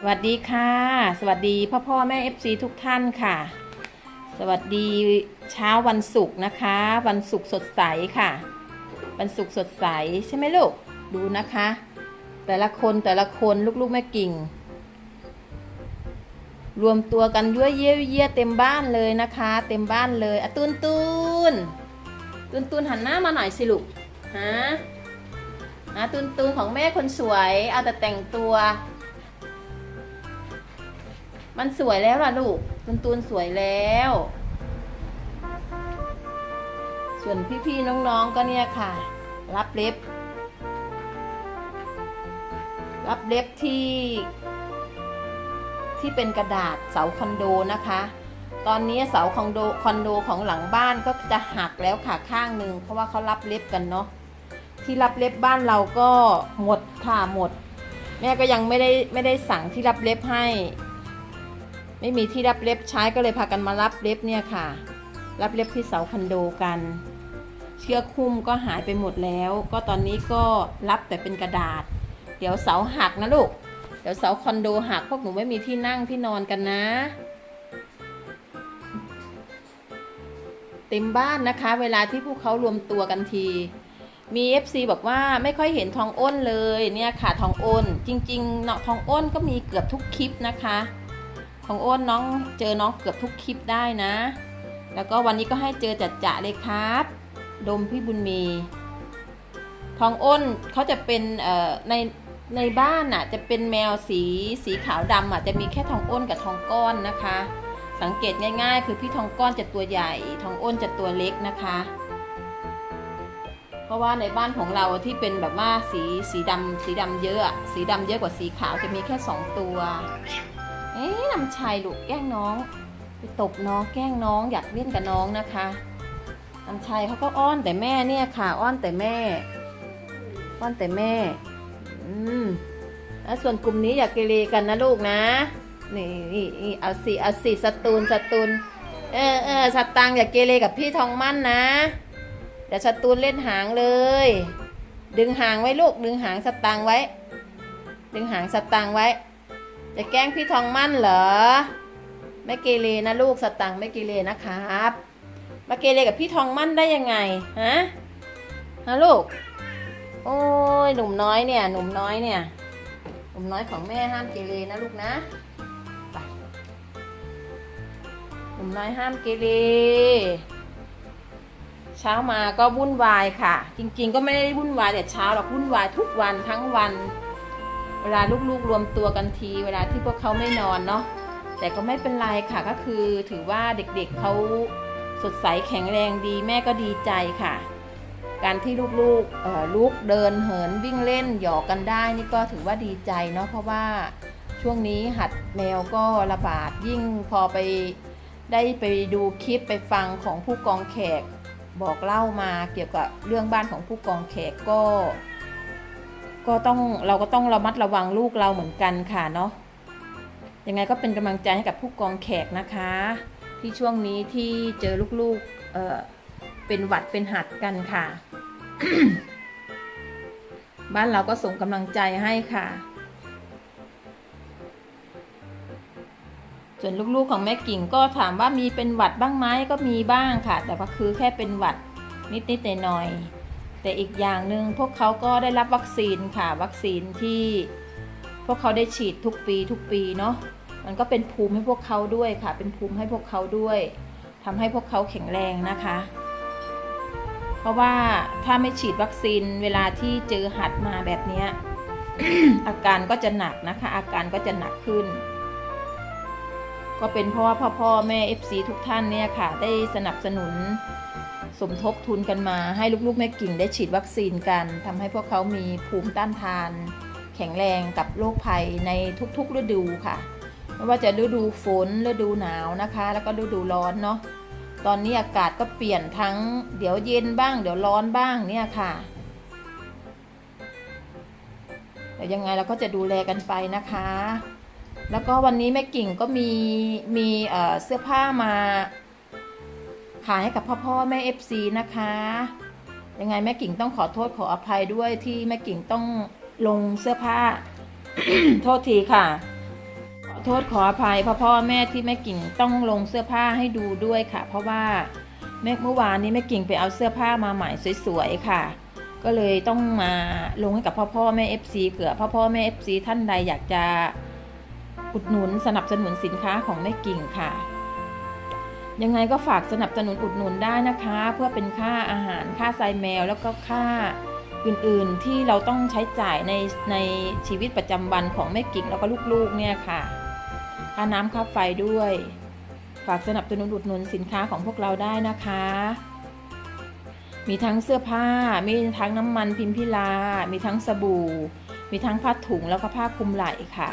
สวัสดีค่ะ สวัสดีพ่อพ่อแม่ FC ทุกท่านค่ะ สวัสดีเช้าวันศุกร์นะคะ วันศุกร์สดใสค่ะ วันศุกร์สดใสใช่ไหมลูกดูนะคะ แต่ละคนแต่ละคนลูกๆแม่กิ่ง รวมตัวกันยั่วเยี่ยเยี่ยเต็มบ้านเลยนะคะ เต็มบ้านเลยอะตูนตูนตูนตูนหันหน้ามาหน่อยสิลูกฮะอะตูนตูนของแม่คนสวยเอาแต่แต่งตัว มันสวยแล้วล่ะลูกตุนตุนสวยแล้ว ส่วนพี่ๆน้องๆก็เนี่ยค่ะ รับเล็บ รับเล็บที่ ที่เป็นกระดาษเสาคอนโดนะคะ ตอนนี้เสาคอนโดคอนโดของหลังบ้านก็จะหักแล้วค่ะข้างหนึ่งเพราะว่าเขารับเล็บกันเนาะที่รับเล็บบ้านเราก็หมดค่ะหมด แม่ก็ยังไม่ได้ไม่ได้สั่งที่รับเล็บให้ ไม่มีที่รับเล็บใช้ก็เลยพากันมารับเล็บเนี่ยค่ะ รับเล็บที่เสาคอนโดกัน เชือกคุ้มก็หายไปหมดแล้ว ก็ตอนนี้ก็รับแต่เป็นกระดาษ เดี๋ยวเสาหักนะลูก เดี๋ยวเสาคอนโดหักพวกหนูไม่มีที่นั่งที่นอนกันนะ เต็มบ้านนะคะ เวลาที่พวกเขารวมตัวกันทีมี FC บอกว่าไม่ค่อยเห็นทองอ้นเลยเนี่ยค่ะทองอ้น จริงๆเนาะทองอ้นก็มีเกือบทุกคลิปนะคะ ของอ้นน้องเจอน้องเกือบทุกคลิปได้นะ แล้วก็วันนี้ก็ให้เจอจัดจะเลยครับ ดมพี่บุญมี ทองอ้นเขาจะเป็นในในบ้านน่ะจะเป็นแมวสีสีขาวดำอะจะมีแค่ทองอ้นกับทองก้อนนะคะ สังเกตง่าย ๆ คือพี่ทองก้อนจะตัวใหญ่ ทองอ้นจะตัวเล็กนะคะ เพราะว่าในบ้านของเราที่เป็นแบบว่าสีสีดำสีดำเยอะ สีดำเยอะกว่าสีขาวจะมีแค่สองตัว อ๊ะนำชัยลูกแกล้งน้อง ไปตบน้องแกล้งน้องอยากเล่นกับน้องนะคะนำชัยเขาก็อ้อนแต่แม่เนี่ยค่ะ อ้อนแต่แม่ อ้อนแต่แม่ อืมแล้วส่วนกลุ่มนี้อยากเกเรกันนะลูกนะ นี่นี่เอาสิเอาสิสตูนสตูนเออเออสตังอย่าเกเรกับพี่ทองมั่นนะเดี๋ยวสตูนเล่นหางเลย ดึงหางไว้ลูกดึงหางสตังไว้ ดึงหางสตังไว้ จะแกล้งพี่ทองมั่นเหรอไม่เกเรนะลูกสตังไม่เกเรนะครับ มาเกเรกับพี่ทองมั่นได้ยังไงฮะฮะลูก โอ้ยหนุ่มน้อยเนี่ย หนุ่มน้อยเนี่ยหนุ่มน้อยของแม่ห้ามเกเรนะลูกนะหนุ่มน้อยห้ามเกเรเช้ามาก็วุ่นวายค่ะ จริงๆ ก็ไม่ได้วุ่นวายแต่เช้าหรอกวุ่นวายทุกวันทั้งวัน เวลาลูกๆรวมตัวกันที เวลาที่พวกเขาไม่นอนเนาะแต่ก็ไม่เป็นไรค่ะก็คือถือว่าเด็กๆเขาสดใสแข็งแรงดีแม่ก็ดีใจค่ะ การที่ลูกๆลุกเดินเหินวิ่งเล่นหยอกกันได้นี่ก็ถือว่าดีใจเนาะเพราะว่าช่วงนี้หัดแมวก็ระบาดยิ่งพอไปได้ไปดูคลิปไปฟังของผู้กองแขกบอกเล่ามาเกี่ยวกับเรื่องบ้านของผู้กองแขกก็ ก็ต้องเราก็ต้องระมัดระวังลูกเราเหมือนกันค่ะเนาะยังไงก็เป็นกำลังใจให้กับผู้กองแขกนะคะ ที่ช่วงนี้ที่เจอลูกๆเออเป็นหวัดเป็นหัดกันค่ะ บ้านเราก็ส่งกำลังใจให้ค่ะ ส่วนลูกๆของแม่กิ่งก็ถามว่ามีเป็นหวัดบ้างไหมก็มีบ้างค่ะ แต่ก็คือแค่เป็นหวัดนิดๆหน่อยๆ แต่อีกอย่างหนึ่งพวกเขาก็ได้รับวัคซีนค่ะ วัคซีนที่พวกเขาได้ฉีดทุกปีทุกปีเนาะมันก็เป็นภูมิให้พวกเขาด้วยค่ะ เป็นภูมิให้พวกเขาด้วยทำให้พวกเขาแข็งแรงนะคะ เพราะว่าถ้าไม่ฉีดวัคซีนเวลาที่เจอหัดมาแบบนี้อาการก็จะหนักนะคะ อาการก็จะหนักขึ้น ก็เป็นเพราะว่าพ่อพ่อแม่ FC ทุกท่านเนี่ยค่ะ ได้สนับสนุน สมทบทุนกันมาให้ลูกๆแม่กิ่งได้ฉีดวัคซีนกันทำให้พวกเขามีภูมิต้านทาน แข็งแรงกับโรคภัยในทุกๆฤดูค่ะไม่ว่าจะฤดูฝนฤดูหนาวนะคะ แล้วก็ฤดูร้อนเนาะตอนนี้อากาศก็เปลี่ยนทั้งเดี๋ยวเย็นบ้าง เดี๋ยวร้อนบ้างเนี่ยค่ะแต่ยังไงเราก็จะดูแลกันไปนะคะ แล้วก็วันนี้แม่กิ่งก็มีมีเอ่อเสื้อผ้ามา ขายให้กับพ่อพ่อแม่ FC นะคะ ยังไงแม่กิ่งต้องขอโทษขออภัยด้วยที่แม่กิ่งต้องลงเสื้อผ้า โทษทีค่ะ ขอโทษขออภัยพ่อพ่อแม่ที่แม่กิ่งต้องลงเสื้อผ้าให้ดูด้วยค่ะ เพราะว่าแม่เมื่อวานนี้แม่กิ่งไปเอาเสื้อผ้ามาใหม่สวยๆค่ะ ก็เลยต้องมาลงให้กับพ่อพ่อแม่ FC เผื่อพ่อพ่อแม่ FC ท่านใดอยากจะอุดหนุนสนับสนุนสินค้าของแม่กิ่งค่ะ ยังไงก็ฝากสนับสนุนอุดหนุนได้นะคะ เพื่อเป็นค่าอาหารค่าไซแมว แล้วก็ค่าอื่นๆที่เราต้องใช้จ่ายในในชีวิตประจำวันของแม่กิ่งแล้วก็ลูกๆเนี่ยค่ะ ค่าน้ำค่าไฟด้วย ฝากสนับสนุนอุดหนุนสินค้าของพวกเราได้นะคะ มีทั้งเสื้อผ้า มีทั้งน้ำมันพิมพิลา มีทั้งสบู่ มีทั้งผ้าถุงแล้วก็ผ้าคลุมไหล่ค่ะ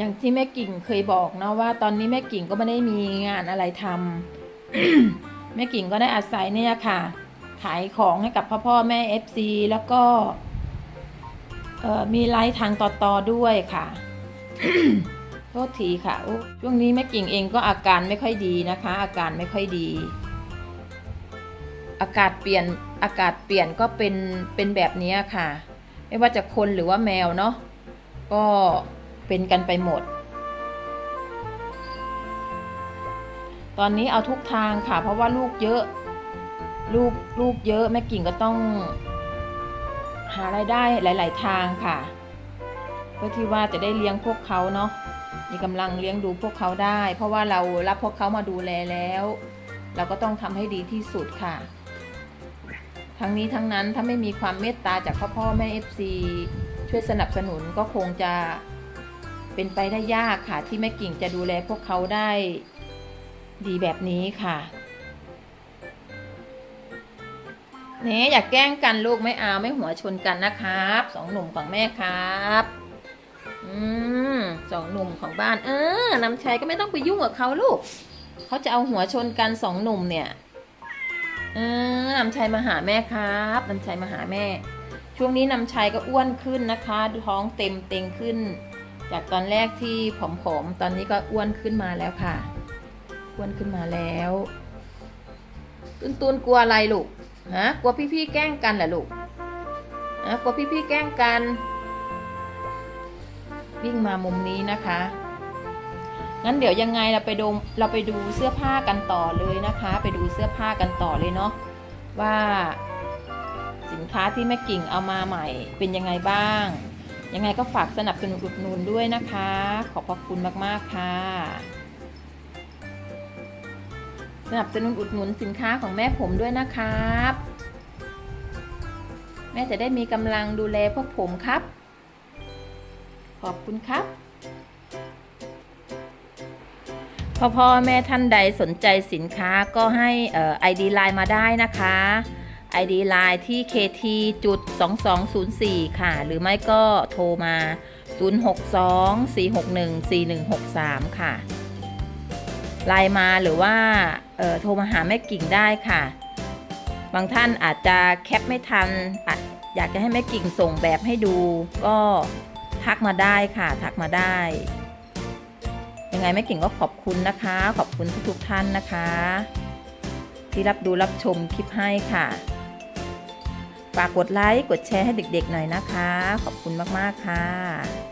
อย่างที่แม่กิ่งเคยบอกนะว่า ตอนนี้แม่กิ่งก็ไม่ได้มีงานอะไรทำแม่กิ่งก็ได้อาศัยเนี่ยค่ะ ขายของให้กับพ่อพ่อแม่ FC แล้วก็มีไลฟ์ทางต่อต่อๆด้วยค่ะโทษทีค่ะช่วงนี้แม่กิ่งเองก็อาการไม่ค่อยดีนะคะ อาการไม่ค่อยดี อากาศเปลี่ยนอากาศเปลี่ยนก็เป็นเป็นแบบนี้ค่ะ ไม่ว่าจะคนหรือว่าแมวเนาะก็ เป็นกันไปหมด ตอนนี้เอาทุกทางค่ะ เพราะว่าลูกเยอะ ลูกลูกเยอะแม่กิ่งก็ต้อง หารายได้หลาย ๆ ทางค่ะ เพื่อที่ว่าจะได้เลี้ยงพวกเขาเนาะมีกำลังเลี้ยงดูพวกเขาได้ เพราะว่าเรารับพวกเขามาดูแลแล้ว เราก็ต้องทำให้ดีที่สุดค่ะ ทั้งนี้ทั้งนั้นถ้าไม่มีความเมตตาจากพ่อพ่อแม่ FC ช่วยสนับสนุนก็คงจะ เป็นไปได้ยากค่ะ ที่แม่กิ่งจะดูแลพวกเขาได้ดีแบบนี้ค่ะเนี่อย่าแกล้งกันลูกไม่เอาไม่หัวชนกันนะครับสองหนุ่มของแม่ครับอืมสองหนุ่มของบ้าน เออนำชัยก็ไม่ต้องไปยุ่งกับเขาลูกเขาจะเอาหัวชนกันสองหนุ่มเนี่ยเออนำชัยมาหาแม่ครับนำชัยมาหาแม่ ช่วงนี้นำชัยก็อ้วนขึ้นนะคะท้องเต็มเต็งขึ้น จากตอนแรกที่ผอมๆ ตอนนี้ก็อ้วนขึ้นมาแล้วค่ะ อ้วนขึ้นมาแล้วตุนตุนกลัวอะไรลูกฮะกลัวพี่ๆแกล้งกันเหรอลูกฮะกลัวพี่ๆแกล้งกัน วิ่งมามุมนี้นะคะ งั้นเดี๋ยวยังไงเราไปดูเราไปดูเสื้อผ้ากันต่อเลยนะคะ ไปดูเสื้อผ้ากันต่อเลยเนาะว่าสินค้าที่แม่กิ่งเอามาใหม่เป็นยังไงบ้าง ยังไงก็ฝากสนับสนุนอุดหนุนด้วยนะคะ ขอบพระคุณมากๆค่ะ สนับสนุนอุดหนุนสินค้าของแม่ผมด้วยนะครับ แม่จะได้มีกำลังดูแลพวกผมครับ ขอบคุณครับพ่อพ่อแม่ท่านใดสนใจสินค้าก็ให้ไอดีไลน์มาได้นะคะ ID Line ที่ KT จุด2204 ค่ะ หรือไม่ก็โทรมา 062 461 4163 ค่ะ ไลน์มาหรือว่าเอ่อโทรมาหาแม่กิ่งได้ค่ะ บางท่านอาจจะแคปไม่ทันออยากจะให้แม่กิ่งส่งแบบให้ดู ก็ทักมาได้ค่ะ ทักมาได้ ยังไงแม่กิ่งก็ขอบคุณนะคะ ขอบคุณทุกๆท่านนะคะ ที่รับดูรับชมคลิปให้ค่ะ ฝากกดไลค์ กดแชร์ให้เด็กๆหน่อยนะคะ ขอบคุณมากๆค่ะ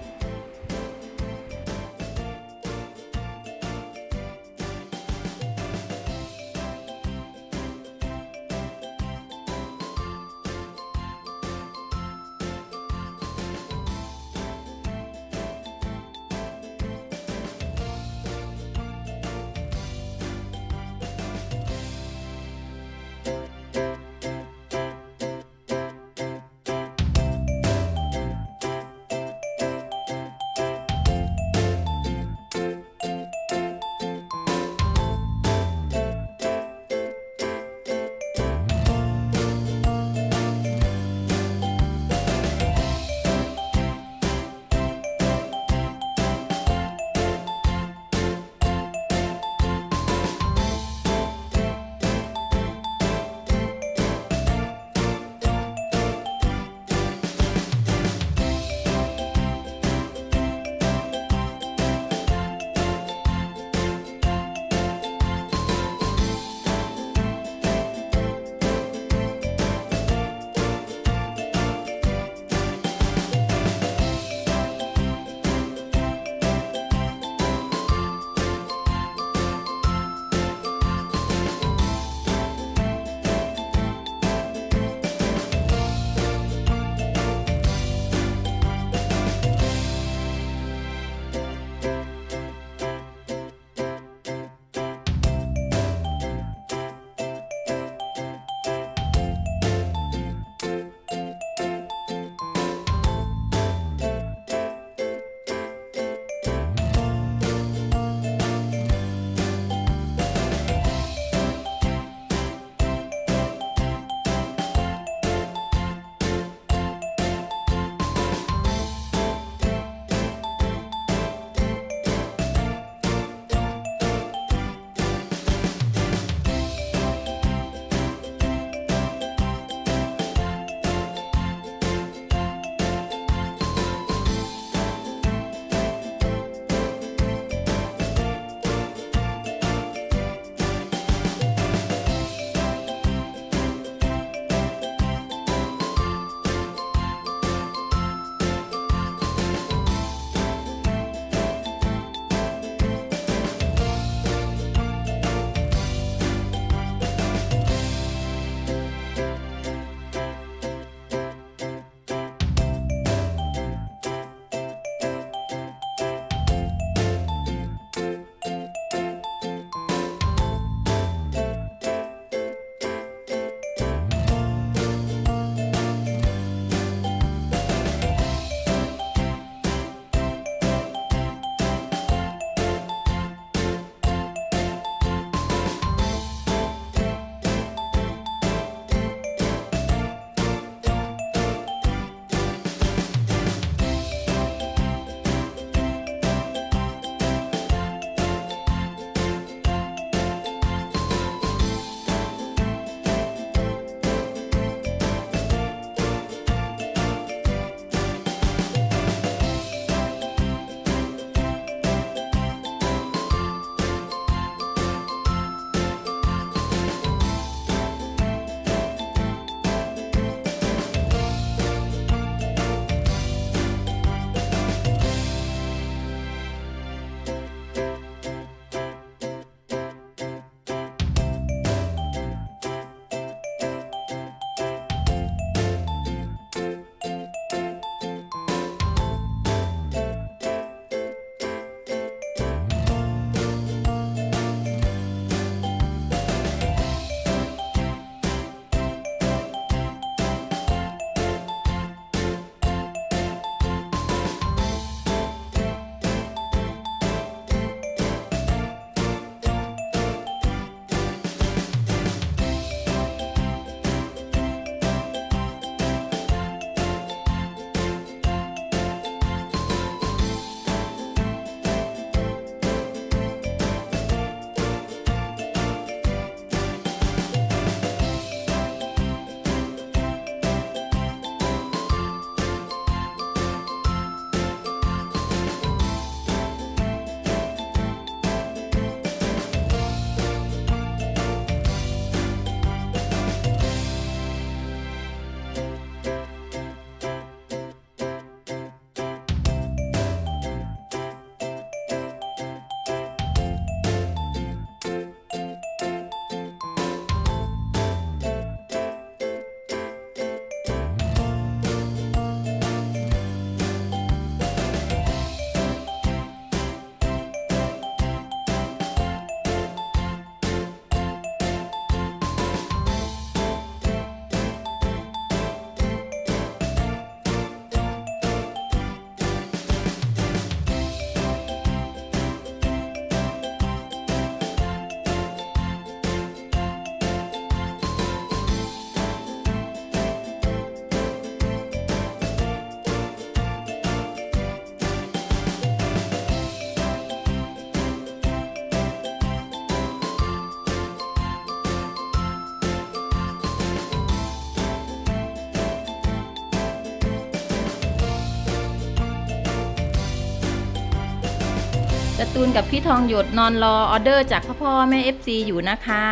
ตูนกับพี่ทองหยดนอนรอออเดอร์จากพ่อพ่อแม่ FC อยู่นะคะ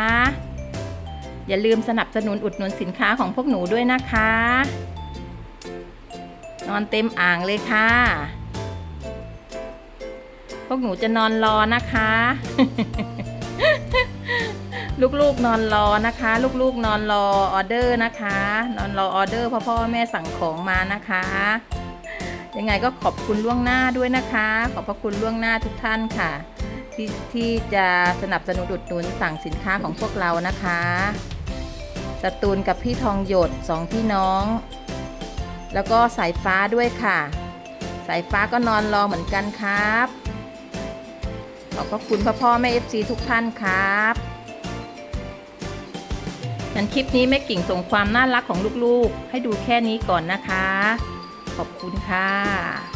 อย่าลืมสนับสนุนอุดหนุนสินค้าของพวกหนูด้วยนะคะ นอนเต็มอ่างเลยค่ะ พวกหนูจะนอนรอนะคะ ลูกๆนอนรอนะคะ ลูกๆนอนรอออเดอร์นะคะ นอนรอออเดอร์พ่อพ่อแม่สั่งของมานะคะ ยังไงก็ขอบคุณล่วงหน้าด้วยนะคะ ขอบพระคุณล่วงหน้าทุกท่านค่ะ ที่ที่จะสนับสนุนอุดหนุนสั่งสินค้าของพวกเรานะคะสตูลกับพี่ทองหยดสองพี่น้อง แล้วก็สายฟ้าด้วยค่ะ สายฟ้าก็นอนรอเหมือนกันครับ ขอบพระคุณพ่อพ่อแม่เอฟซีทุกท่านครับงั้นคลิปนี้แม่กิ่งส่งความน่ารักของลูกๆ ให้ดูแค่นี้ก่อนนะคะ ขอบคุณค่ะ